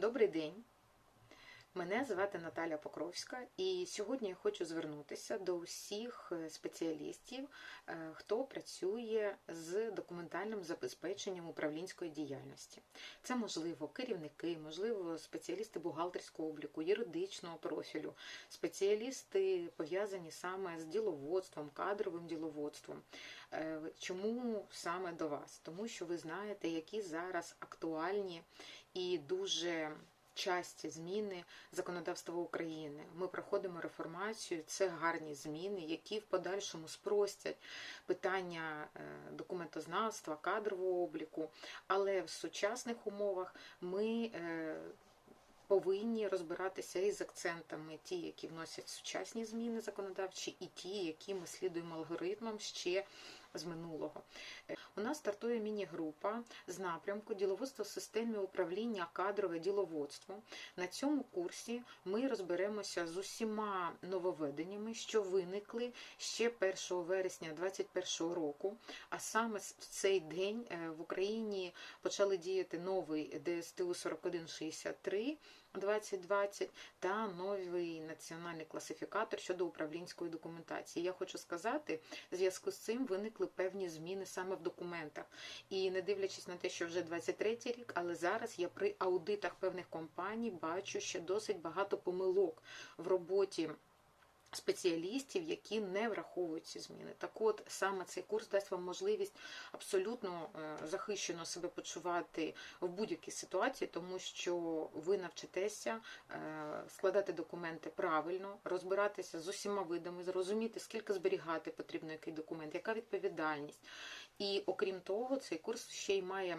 Добрий день. Мене звати Наталя Покровська, і сьогодні я хочу звернутися до усіх е, спеціалістів, е, хто працює з документальним забезпеченням управлінської діяльності. Це можливо керівники, можливо, спеціалісти бухгалтерського обліку, юридичного профілю, спеціалісти пов'язані саме з діловодством, кадровим діловодством. Е, Чому саме до вас? Тому що ви знаєте, які зараз актуальні і дуже часті зміни законодавства України. Ми проходимо реформацію. Це гарні зміни, які в подальшому спростять питання е, документознавства, кадрового обліку. Але в сучасних умовах ми е, повинні розбиратися із акцентами, ті, які вносять сучасні зміни законодавчі, і ті, які ми слідуємо алгоритмам ще з минулого. У нас стартує міні-група з напрямку діловодство в системі управління кадрове діловодство. На цьому курсі ми розберемося з усіма нововведеннями, що виникли ще 1 вересня 2021 року. А саме в цей день е, в Україні почали діяти новий ДСТУ 4163 2020 та новий національний класифікатор щодо управлінської документації. Я хочу сказати, в зв'язку з цим виникли певні зміни саме в документах. І не дивлячись на те, що вже 23 рік, але зараз я при аудитах певних компаній бачу ще досить багато помилок в роботі. Спеціалістів, які не враховують ці зміни, так от саме цей курс дасть вам можливість абсолютно е, захищено себе почувати в будь-якій ситуації, тому що ви навчитеся е, складати документи правильно, розбиратися з усіма видами, зрозуміти, скільки зберігати потрібно який документ, яка відповідальність. І окрім того, цей курс ще й має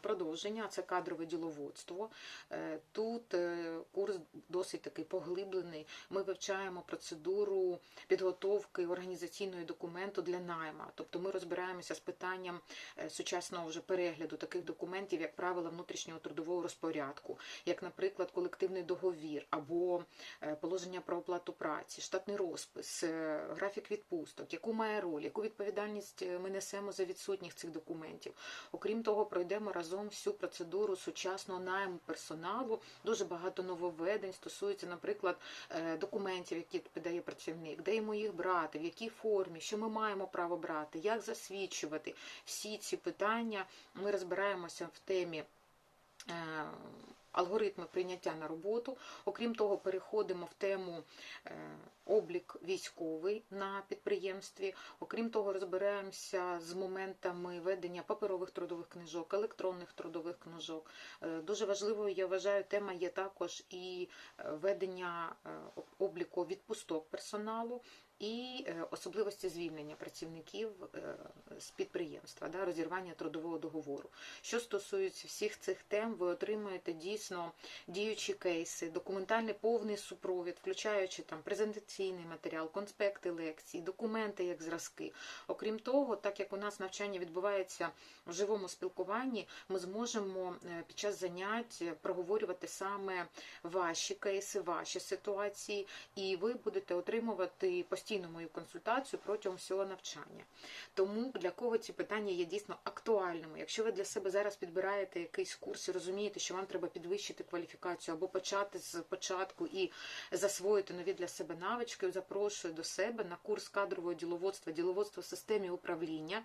продовження, це кадрове діловодство. Е, Тут курс досить такий поглиблений. Ми вивчаємо процедуру підготовки організаційного документу для найма. Тобто ми розбираємося з питанням е, сучасного вже перегляду таких документів, як правила внутрішнього трудового розпорядку, як, наприклад, колективний договір або е, положення про оплату праці, штатний розпис, е, графік відпусток, яку має роль, яку відповідальність ми несемо за відсутність цих документів. Окрім того, пройдемо разом всю процедуру сучасного найму персоналу. Дуже багато нововведень стосується, наприклад, документів, які подає працівник, де йому їх брати, в якій формі, що ми маємо право брати, як засвідчувати. Всі ці питання ми розбираємося в темі. Алгоритми прийняття на роботу. Окрім того, переходимо в тему е, облік військовий на підприємстві. Окрім того, розбираємося з моментами ведення паперових трудових книжок, електронних трудових книжок. Е, Дуже важливою, я вважаю, тема є також і е, ведення обліку відпусток персоналу. І особливості звільнення працівників з підприємства, розірвання трудового договору. Що стосується всіх цих тем, ви отримуєте дійсно діючі кейси, документальний повний супровід, включаючи там презентаційний матеріал, конспекти лекцій, документи як зразки. Окрім того, так як у нас навчання відбувається в живому спілкуванні, ми зможемо е, під час занять проговорювати саме ваші кейси, ваші ситуації, і ви будете отримувати постійно мою консультацію протягом всього навчання. Тому для кого ці питання є дійсно актуальними. Якщо ви для себе зараз підбираєте якийсь курс і розумієте, що вам треба підвищити кваліфікацію або почати з початку і засвоїти нові для себе навички, запрошую до себе на курс кадрового діловодства, діловодства в системі управління.